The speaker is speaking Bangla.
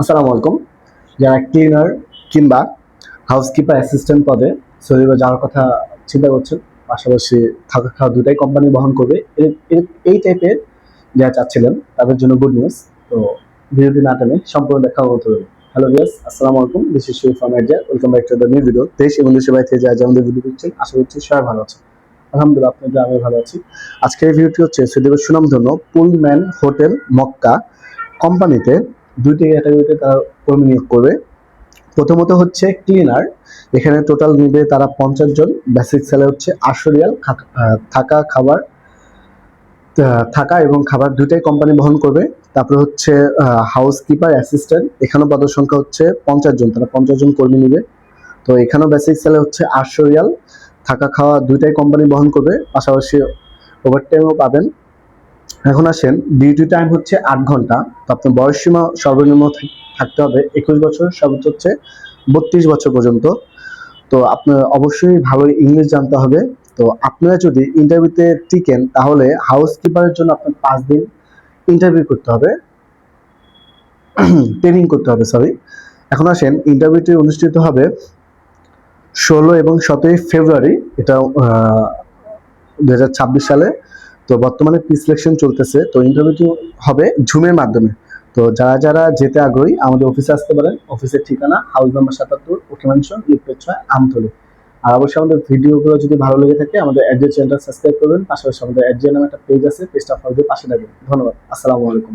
আসসালামু আলাইকুম। যারা ক্লিনার কিংবা হাউসকিপার অ্যাসিস্ট্যান্ট পদে সৌদি যাওয়ার কথা চিন্তা করছেন পাশাপাশি থাকা খাওয়া দুটাই কোম্পানি বহন করবে এই টাইপের যারা চাচ্ছিলেন, তাদের জন্য গুড নিউজ তো ভিডিওটি না টেনে সম্পূর্ণ দেখা হতে হবে হ্যালো ভিয়াস আসসালামু আলাইকুম। This is Sharif এডজা welcome back to the new video দেশ এবং দেশের বাইরে যারা আমাদের ভিডিও দেখছেন, আশা করছি সবাই ভালো আছে আলহামদুলিল্লাহ, আপনাদের আমি ভালো আছি। আজকের ভিডিওটি হচ্ছে সৌদি আরবের সুনামধন্য পুলম্যান হোটেল মক্কা কোম্পানিতে দুইটি ক্যাটাগরিতে তারা কর্মী নিয়োগ করবে। প্রথমত হচ্ছে ক্লিনার এখানে টোটাল নিবে তারা পঞ্চাশ জন। বেসিক স্যালারি হচ্ছে আটশো রিয়াল থাকা- খাবার থাকা এবং খাবার দুইটাই কোম্পানি বহন করবে। তারপরে হচ্ছে হাউস কিপার অ্যাসিস্ট্যান্ট এখানেও পদের সংখ্যা হচ্ছে পঞ্চাশ জন, তারা পঞ্চাশ জন কর্মী নিবে। তো এখানেও বেসিক স্যালারি হচ্ছে আটশো রিয়াল থাকা, খাওয়া দুইটাই কোম্পানি বহন করবে। পাশাপাশি ওভারটাইমও পাবেন। এখন আসেন ডিউটি টাইম হচ্ছে আট ঘণ্টা। আপনার বয়স সীমা সর্বনিম্ন থাকতে হবে একুশ বছর, সর্বোচ্চ হচ্ছে বত্রিশ বছর পর্যন্ত। তো আপনার অবশ্যই ভালো ইংলিশ জানতে হবে। তো আপনারা যদি ইন্টারভিউতে টিকেন, তাহলে হাউস কিপারের জন্য আপনার পাঁচ দিন ইন্টারভিউ করতে হবে। ট্রেনিং করতে হবে সরি এখন আসেন ইন্টারভিউটি অনুষ্ঠিত হবে ষোলো এবং সতেরোই ফেব্রুয়ারি, এটা দু হাজার ছাব্বিশ সালে। তো বর্তমানে প্রি সিলেকশন চলতেছে। তো ইন্টারভিউ হবে ঝুমের মাধ্যমে। তো যারা যারা যেতে আগ্রহী, আমাদের অফিসে আসতে পারেন। অফিসের ঠিকানা হাউস নাম্বার সাতাত্তর ওকে ম্যানশন ছয়, আমতলি। আর অবশ্যই আমাদের ভিডিওগুলো যদি ভালো লেগে থাকে, আমাদের অ্যাড্রেস চ্যানেলটা সাবস্ক্রাইব করবেন। পাশাপাশি আমাদের অ্যাড্রেস নামে একটা পেজ আছে পেজটা ফলো দিয়ে পাশে থাকবেন। ধন্যবাদ। আসসালামু আলাইকুম।